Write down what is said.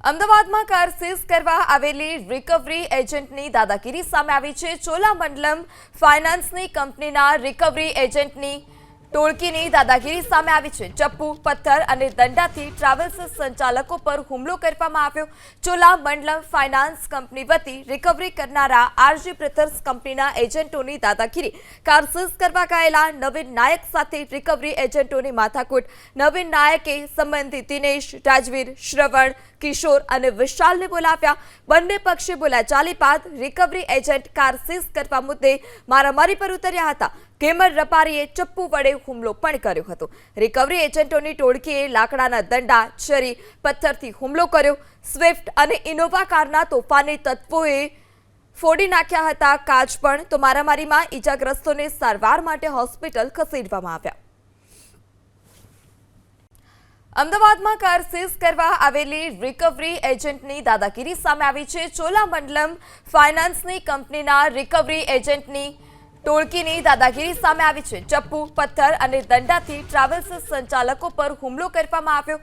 અમદાવાદમાં car seize કરવા આવેલી રિકવરી એજન્ટની દાદાગીરી સામે આવી છે. ચોલામંડલમ ફાઇનાન્સની કંપનીના રિકવરી એજન્ટની ટોળકીની દાદાગીરી સામે આવી છે. ચપ્પુ, પથ્થર અને દંડાથી ટ્રાવેલ્સ સંચાલકો પર હુમલો કરવામાં આવ્યો. ચોલામંડલમ ફાઇનાન્સ કંપની વતી રિકવરી કરનારા આરજી બ્રધર્સ કંપનીના એજન્ટોની દાદાગીરી. કાર સીઝ કરવા ગયેલા નવીન નાયક સાથે રિકવરી એજન્ટોની માથાકૂટ. નવીન નાયકે સંબંધિત દિનેશ, રાજવીર, શ્રવણ, કિશોર અને વિશાલને બોલાવ્યા. બંને પક્ષે બોલાચાલી બાદ રિકવરી એજન્ટ કાર સીઝ કરવા મુદ્દે મારામારી પર ઉતર્યા હતા. ગેમર રપારીએ ચપ્પુ વડે હુમલો પણ કર્યો હતો. રિકવરી એજન્ટોની ટોળકીએ લાકડાના દંડા, છરી, પથ્થરથી હુમલો કર્યો. સ્વિફ્ટ અને ઇનોવા કારના તોફાની તત્વોએ ફોડી નાખ્યા હતા. કાચ પણ તો મારામારીમાં ઈજાગ્રસ્તોને સારવાર માટે હોસ્પિટલ ખસેડવામાં આવ્યા. અમદાવાદમાં કાર સીઝ કરવા આવેલી રિકવરી એજન્ટની દાદાગીરી સામે આવી છે. ચોલામંડલમ ફાઇનાન્સની કંપનીના રિકવરી એજન્ટની ટોળકીની દાદાગીરી સામે આવી છે. ચપ્પુ, પથ્થર અને દંડાથી ટ્રાવેલ્સ સંચાલકો પર હુમલો કરવામાં આવ્યો.